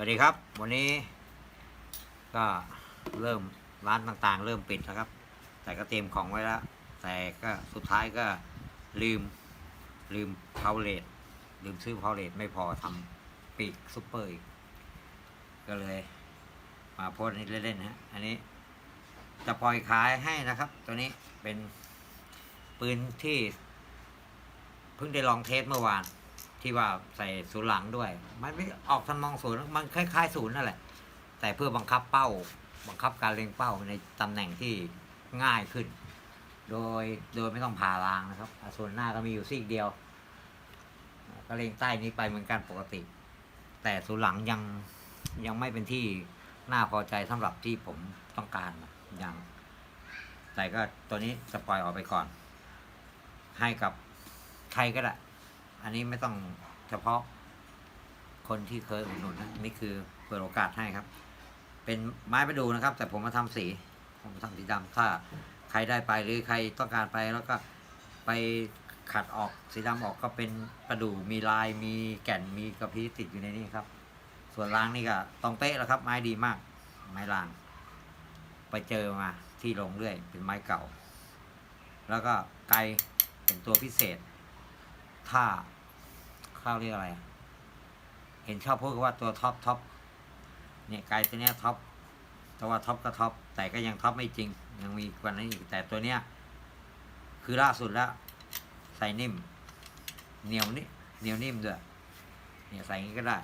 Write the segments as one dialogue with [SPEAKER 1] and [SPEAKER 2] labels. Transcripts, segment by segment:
[SPEAKER 1] วัสดีครับ วันนี้ ก็เริ่มร้านต่างๆ เริ่มปิดแล้วครับ แต่ก็เตรียมของไว้แล้ว แต่ก็สุดท้ายก็ลืมลืมพาวเลตลืมซื้อพาวเลตไม่พอทำปีกซุปเปอร์อีก ก็เลย มาโพสนี้เล่นๆนะฮะอันนี้ จะปล่อยขายให้นะครับ ตัวนี้เป็นปืนที่ เพิ่งได้ลองเทสเมื่อวาน ที่ว่าใส่ศูนย์หลังด้วย มันไม่ออกทำนองศูนย์มันคล้ายๆศูนย์นั่นแหละ แต่เพื่อบังคับเป้า บังคับการเล็งเป้าในตำแหน่งที่ง่ายขึ้น โดยโดยไม่ต้องผ่ารางนะครับส่วนหน้าก็มีอยู่ซีกเดียว ก็เล็งใต้นี้ไปเหมือนกันปกติ แต่ศูนย์หลังยังยังไม่เป็นที่น่าพอใจสำหรับที่ผมต้องการนะยังแต่ก็ตัวนี้จะปอยออกไปก่อน ให้กับใครก็ได้ อันนี้ไม่ต้องเฉพาะคนที่เคยอุดหนุนนะนี่คือเปิดโอกาสให้ครับ เป็นไม้ประดูนะครับ แต่ผมมาทำสี ผมมาทำสีดำถ้าใครได้ไปหรือใครต้องการไปแล้วก็ไปขัดออกสีดำออกก็เป็นประดูมีลายมีแก่นมีกระพี้ติดอยู่ในนี้ครับ ส่วนรางนี่ก็ต้องเป๊ะแล้วครับ ไม้ดีมาก ไม้ราง ไปเจอมาที่โรงเรื่อย เป็นไม้เก่า แล้วก็ไกลเป็นตัวพิเศษ ถ้า ขาเรียกอะไร เห็นชอบพูดกันว่าตัวท็อปท็อปเนี่ยไกลตัวเนี้ยท็อปแต่ว่าท็อปก็ท็อปแต่ก็ยังท็อปไม่จริง ยังมีกว่านั้นอีกแต่ตัวเนี้ยคือล่าสุดแล้ว ใส่นิ่ม เหนียวนี่เหนียวนิ่มด้วยเนี่ยใส่งนี้ก็ได้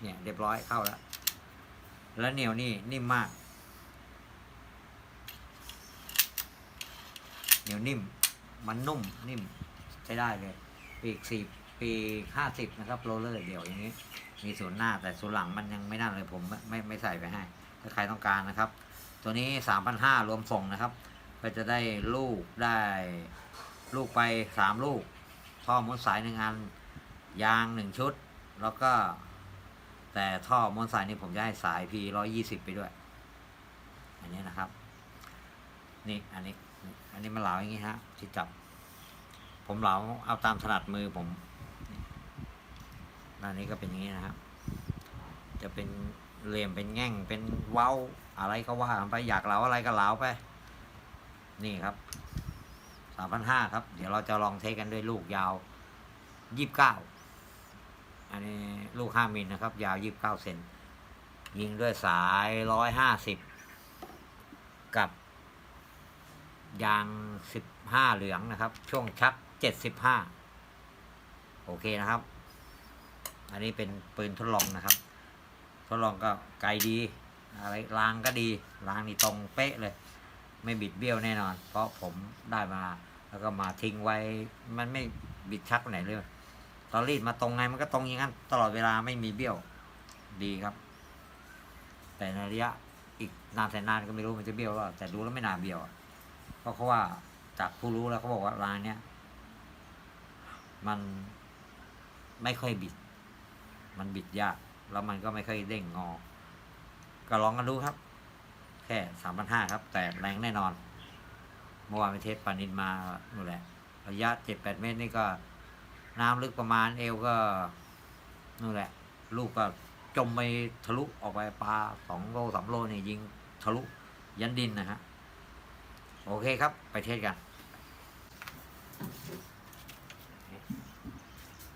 [SPEAKER 1] เนี่ยเรียบร้อยเข้าแล้ว แล้วเหนียวนี่นิ่มมาก เหนียวนิ่ม มันนุ่มนิ่มใช้ได้เลย ปีกสี่ปีห้าสิบนะครับโรเลอร์เดี่ยวอย่างนี้ มีศูนหน้าแต่ศูนหลังมันยังไม่นั่นเลยผมไม่ไม่ใส่ไปให้ ถ้าใครต้องการนะครับ ตัวนี้สามพันห้ารวมส่งนะครับ ก็จะได้ลูกได้ลูกไปสามลูก ท่อม้วนสายหนึ่งอัน ยางหนึ่งชุด แล้วก็ แต่ท่อม้วนสายนี่ผมจะให้สายพีร้อยี่สิบไปด้วย อันนี้นะครับ นี่อันนี้ อันนี้มันเหลาอย่างงี้ฮะที่จับ ผมเหลาเอาตามถนัดมือผมด้านนี้ก็เป็นอย่างนี้นะครับ จะเป็นเหลี่ยมเป็นแง่งเป็นเว้าอะไรก็ว่าไปอยากเหลาอะไรก็เหลาไป นี่ครับสามพันห้าครับ เดี๋ยวเราจะลองเทสกันด้วยลูกยาวยี่สิบเก้าอันนี้ลูกห้ามิลนะครับ ยาวยี่สิบเก้าเซนยิงด้วยสายร้อยห้าสิบกับยางสิบห้าเหลืองนะครับ ช่วงชักเจ็ดสิบห้าโอเคนะครับ อันนี้เป็นปืนทดลองนะครับ ทดลองก็ไกลดี อะไรรางก็ดีรางนี่ตรงเป๊ะเลย ไม่บิดเบี้ยวแน่นอน เพราะผมได้มาแล้วก็มาทิ้งไว้มันไม่บิดชักไหนเลยตอนรีดมาตรงไงมันก็ตรงอย่างนั้น ตลอดเวลาไม่มีเบี้ยวดีครับ แต่ในระยะอีกนานแสนนานก็ไม่รู้มันจะเบี้ยวหรือเปล่าแต่ดูแล้วไม่น่าเบี้ยวเพราะเขาว่าจากผู้รู้แล้วเขาบอกว่าร้านเนี้ย มันไม่ค่อยบิด มันบิดยาก แล้วมันก็ไม่ค่อยเด้งงอ ก็ลองกันดูครับ แค่สามพันห้าครับ แต่แรงแน่นอน เมื่อวานไปเทสปานินมานู่นแหละ ระยะเจ็ดแปดเมตรนี่ก็น้ำลึกประมาณเอวก็นู่นแหละ ลูกก็จมไปทะลุออกไปปลาสองโลสามโลนี่ยิงทะลุยันดินนะฮะ โอเคครับ ไปเทสกัน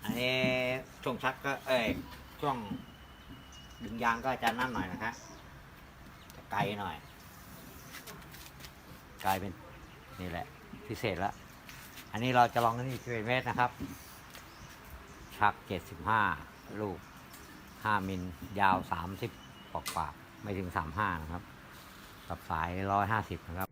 [SPEAKER 1] อันนี้ช่วงชักก็ เอ้ยช่วงดึงยางก็จะนั่นหน่อยนะครับจะไกลหน่อย กลายเป็นนี่แหละ พิเศษล้วอันนี้เราจะลองกันที่11เมตรนะครับ ชัก 75 ลูก 5 มิลยาว 30ปอกปากไม่ถึง 35 นะครับกับสาย 150 นะครับ